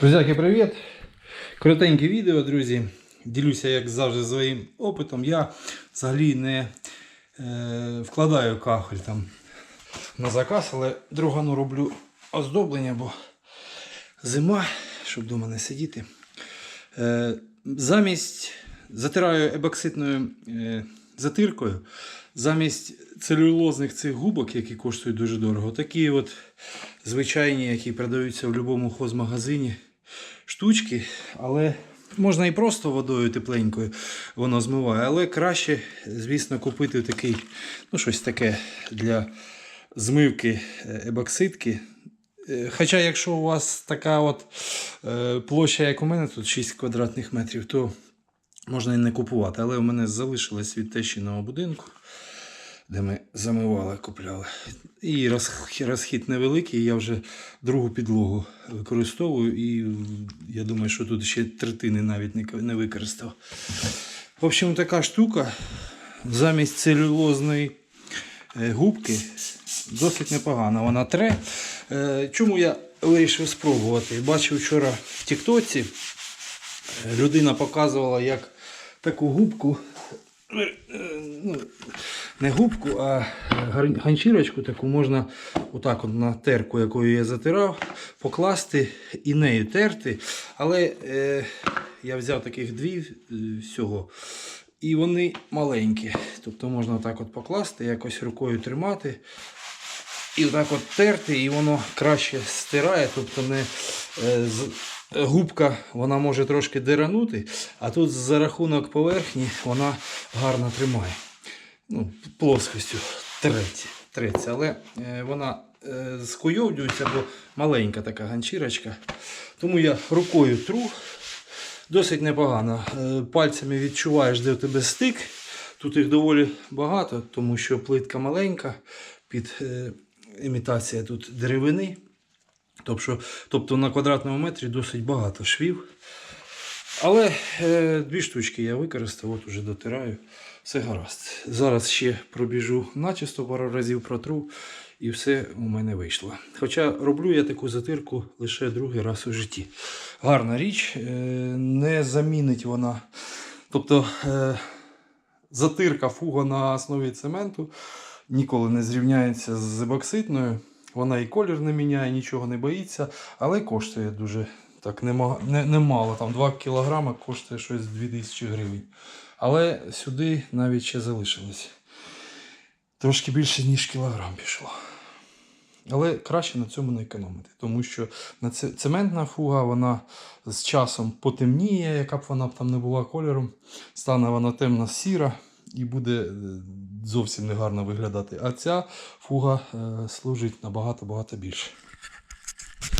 Друзяки, привіт! Коротеньке відео, друзі. Ділюся, як завжди, своїм опитом. Я взагалі не е, вкладаю кахель там на заказ, але другану роблю оздоблення, бо зима, щоб вдома не сидіти. Е, замість затираю ебокситною е, затиркою. Замість целюлозних цих губок, які коштують дуже дорого, такі от звичайні, які продаються в будь-якому хозмагазині штучки, але можна і просто водою тепленькою воно змиває, але краще, звісно, купити такий, ну щось таке для змивки е, ебоксидки. Е, Хоча, якщо у вас така от е, площа, як у мене, тут 6 квадратних метрів, то можна і не купувати. Але у мене залишилось від тещиного будинку, де ми замивали, купляли. І розхід невеликий, я вже другу підлогу використовую, і я думаю, що тут ще третини навіть не використав. В общем, така штука замість целюлозної е, губки досить непогана. Вона тре. Е, Чому я вирішив спробувати? Бачив вчора в Тіктоці, людина показувала, як таку губку, ну, не губку, а ганчірочку таку можна отак от на терку, якою я затирав, покласти і нею терти. Але е, я взяв таких дві е, всього. І вони маленькі. Тобто можна так от покласти, якось рукою тримати. І так от терти, і воно краще стирає. Тобто не е, губка вона може трошки деранути, а тут за рахунок поверхні вона гарно тримає. Ну, плоскостю треться. треться. Але е, вона е, скуйовдюється, бо маленька така ганчірочка. Тому я рукою тру. Досить непогано. Е, Пальцями відчуваєш, де в тебе стик. Тут їх доволі багато, тому що плитка маленька, під е, імітація тут деревини. Тобто, тобто на квадратному метрі досить багато швів. Але е, дві штучки я використав, от уже дотираю. Все гаразд. Зараз ще пробіжу начисто пару разів протру, і все у мене вийшло. Хоча роблю я таку затирку лише другий раз у житті. Гарна річ, е, не замінить вона. Тобто е, затирка фуга на основі цементу ніколи не зрівняється з ебокситною. Вона і колір не міняє, нічого не боїться, але коштує дуже так нема, не, немало. Там 2 кг коштує щось 2000 гривень. Але сюди навіть ще залишилось. Трошки більше, ніж кілограм пішло. Але краще на цьому не економити, тому що на цементна фуга вона з часом потемніє, яка б вона б там не була кольором, стане вона темно-сіра і буде зовсім зовсім негарно виглядати. А ця фуга е, служить набагато-багато більше.